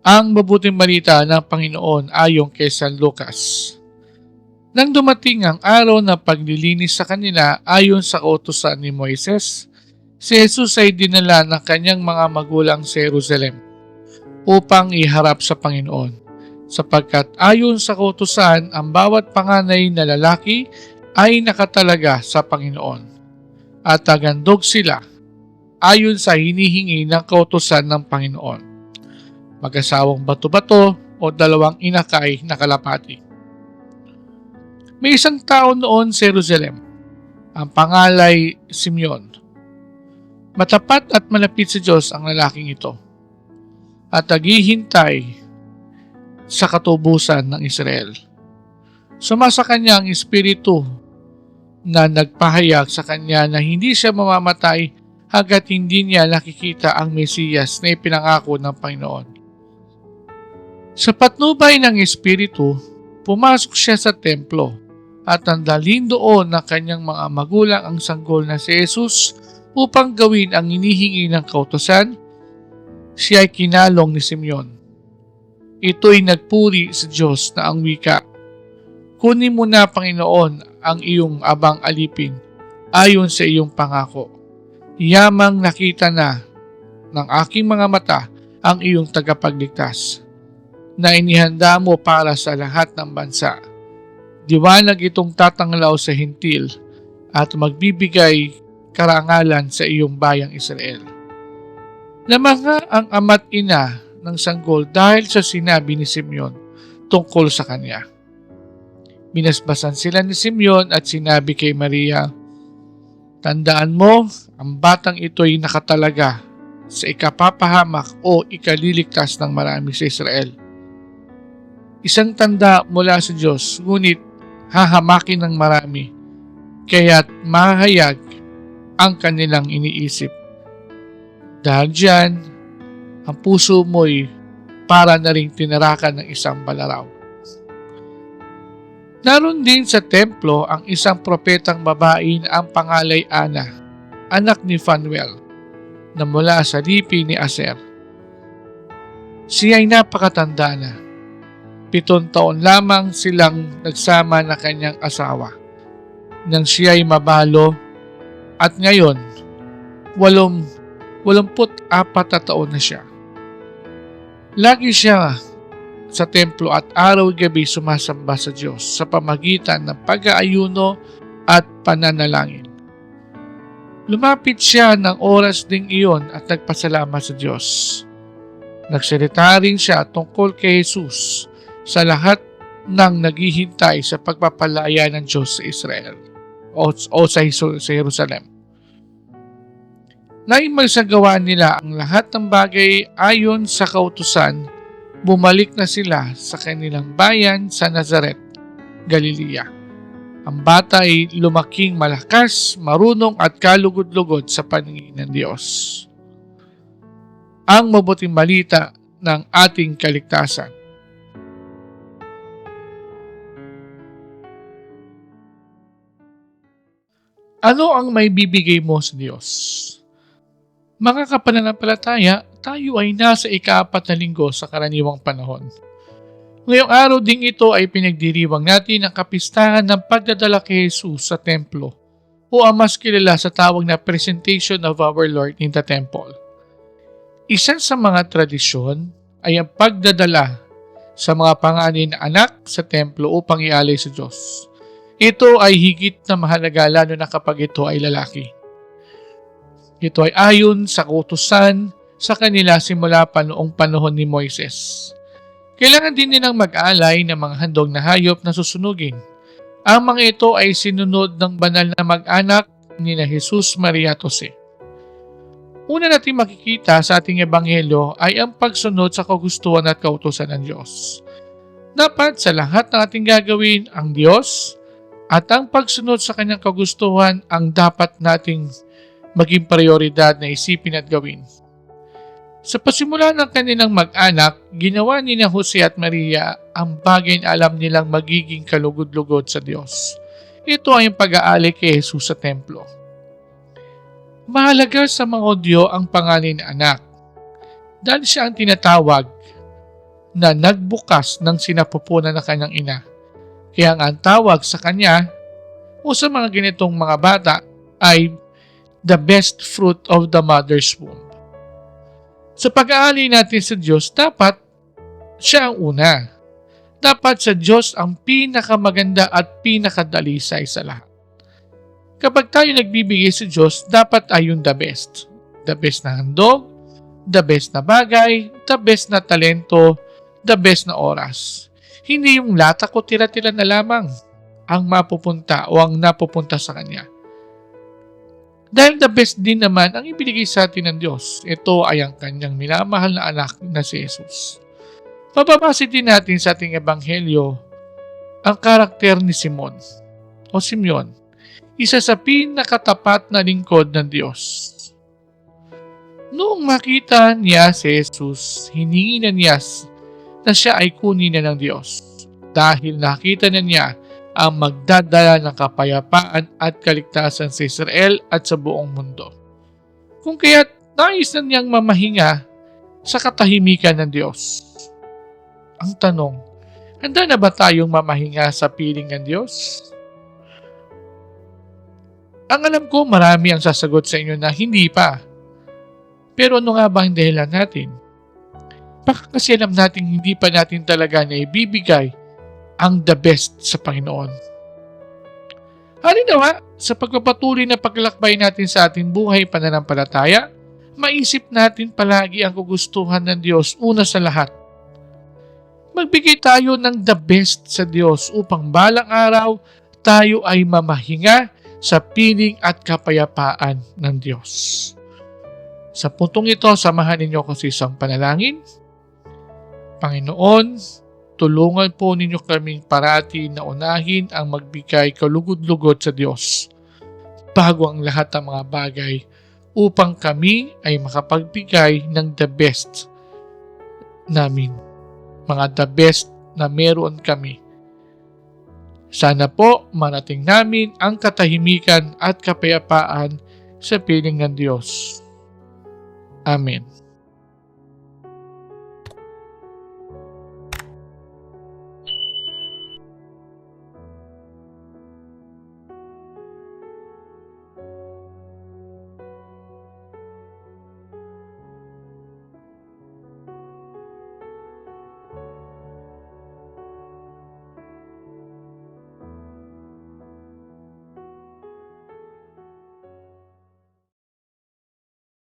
Ang mabuting balita ng Panginoon ayon kay San Lucas. Nang dumating ang araw na paglilinis sa kanila ayon sa kautusan ni Moises, si Jesus ay dinala ng kanyang mga magulang sa Jerusalem upang iharap sa Panginoon. Sapagkat ayon sa kautusan, ang bawat panganay na lalaki ay nakatalaga sa Panginoon. At tagandog sila ayon sa hinihingi ng kautusan ng Panginoon mag-asawang bato-bato o dalawang inakay na kalapati. May isang tao noon sa Jerusalem, ang pangalay Simeon. Matapat at malapit sa Diyos ang lalaking ito at naghihintay sa katubusan ng Israel. Sumasa kanya ang espiritu na nagpahayag sa kanya na hindi siya mamamatay hanggat hindi niya nakikita ang Mesiyas na ipinangako ng Panginoon. Sa patnubay ng Espiritu, pumasok siya sa templo at nandalin doon ng kanyang mga magulang ang sanggol na si Jesus upang gawin ang inihingi ng kautosan. Siya ay kinalong ni Simeon. Ito'y nagpuri sa Diyos na ang wika. Kunin mo na, Panginoon, ang iyong abang alipin ayon sa iyong pangako. Yamang nakita na ng aking mga mata ang iyong tagapagligtas na inihanda mo para sa lahat ng bansa. Diwanag itong tatanglaw sa hintil at magbibigay karangalan sa iyong bayang Israel. Namanga ang ama't ina ng sanggol dahil sa sinabi ni Simeon tungkol sa kanya. Binasbasan sila ni Simeon at sinabi kay Maria, Tandaan mo, ang batang ito'y nakatalaga sa ikapapahamak o ikaliligtas ng marami sa Israel isang tanda mula sa Diyos, ngunit hahamakin ng marami, kaya't mahayag ang kanilang iniisip. Dahil dyan, ang puso mo'y para na rin tinarakan ng isang balaraw. Naroon din sa templo ang isang propetang babae na ang pangalay Ana, anak ni Fanuel, na mula sa lipi ni Aser. Siya ay napakatanda na Pitong taon lamang silang nagsama na kanyang asawa nang siya ay mabalo at ngayon walong, walumput apat na taon na siya. Lagi siya sa templo at araw-gabi sumasamba sa Diyos sa pamagitan ng pag-aayuno at pananalangin. Lumapit siya ng oras ding iyon at nagpasalamat sa Diyos. Nagsalita rin siya tungkol kay Jesus sa lahat ng naghihintay sa pagpapalaya ng Diyos sa Israel o, o sa, sa Jerusalem. Naimagsagawa nila ang lahat ng bagay ayon sa kautusan, bumalik na sila sa kanilang bayan sa Nazaret, Galilea. Ang bata ay lumaking malakas, marunong at kalugod-lugod sa paningin ng Diyos. Ang mabuting balita ng ating kaligtasan. Ano ang may bibigay mo sa Diyos? Mga kapananampalataya, tayo ay nasa ikaapat na linggo sa karaniwang panahon. Ngayong araw ding ito ay pinagdiriwang natin ang kapistahan ng pagdadala kay Jesus sa templo o ang mas kilala sa tawag na Presentation of Our Lord in the Temple. Isa sa mga tradisyon ay ang pagdadala sa mga panganin na anak sa templo upang ialay sa Diyos. Ito ay higit na mahalaga lalo na kapag ito ay lalaki. Ito ay ayon sa kutusan sa kanila simula pa noong panahon ni Moises. Kailangan din nilang mag-alay ng mga handog na hayop na susunugin. Ang mga ito ay sinunod ng banal na mag-anak ni na Jesus Maria Jose. Una natin makikita sa ating ebanghelyo ay ang pagsunod sa kagustuhan at kautusan ng Diyos. Dapat sa lahat ng ating gagawin, ang Diyos, at ang pagsunod sa kanyang kagustuhan ang dapat nating maging prioridad na isipin at gawin. Sa pasimula ng kanilang mag-anak, ginawa ni na Jose at Maria ang bagay na alam nilang magiging kalugod-lugod sa Diyos. Ito ay ang pag-aali kay Jesus sa templo. Mahalaga sa mga Odyo ang pangalan ng anak dahil siya ang tinatawag na nagbukas ng sinapupunan ng kanyang ina. Kaya ang tawag sa kanya o sa mga ganitong mga bata ay the best fruit of the mother's womb. Sa pag-aali natin sa Diyos, dapat siya ang una. Dapat sa Diyos ang pinakamaganda at pinakadalisay sa lahat. Kapag tayo nagbibigay sa Diyos, dapat ay yung the best. The best na handog, the best na bagay, the best na talento, the best na oras. Hindi yung lata ko tira-tira na lamang ang mapupunta o ang napupunta sa Kanya. Dahil the best din naman ang ibinigay sa atin ng Diyos. Ito ay ang kanyang minamahal na anak na si Jesus. Mababasa din natin sa ating ebanghelyo ang karakter ni Simon o Simeon, isa sa pinakatapat na lingkod ng Diyos. Noong makita niya si Jesus, hiningi na niya na siya ay kunin na ng Diyos dahil nakita na niya ang magdadala ng kapayapaan at kaligtasan sa Israel at sa buong mundo. Kung kaya't nais na niyang mamahinga sa katahimikan ng Diyos. Ang tanong, handa na ba tayong mamahinga sa piling ng Diyos? Ang alam ko marami ang sasagot sa inyo na hindi pa. Pero ano nga ba ang dahilan natin? Baka kasi alam natin hindi pa natin talaga na ibibigay ang the best sa Panginoon. Halinawa, sa pagpapatuloy na paglalakbay natin sa ating buhay pananampalataya, maisip natin palagi ang kagustuhan ng Diyos una sa lahat. Magbigay tayo ng the best sa Diyos upang balang araw tayo ay mamahinga sa piling at kapayapaan ng Diyos. Sa puntong ito, samahan ninyo ko sa isang panalangin. Panginoon, tulungan po ninyo kaming parati na unahin ang magbigay kalugod-lugod sa Diyos bago ang lahat ng mga bagay upang kami ay makapagbigay ng the best namin. Mga the best na meron kami. Sana po marating namin ang katahimikan at kapayapaan sa piling ng Diyos. Amen.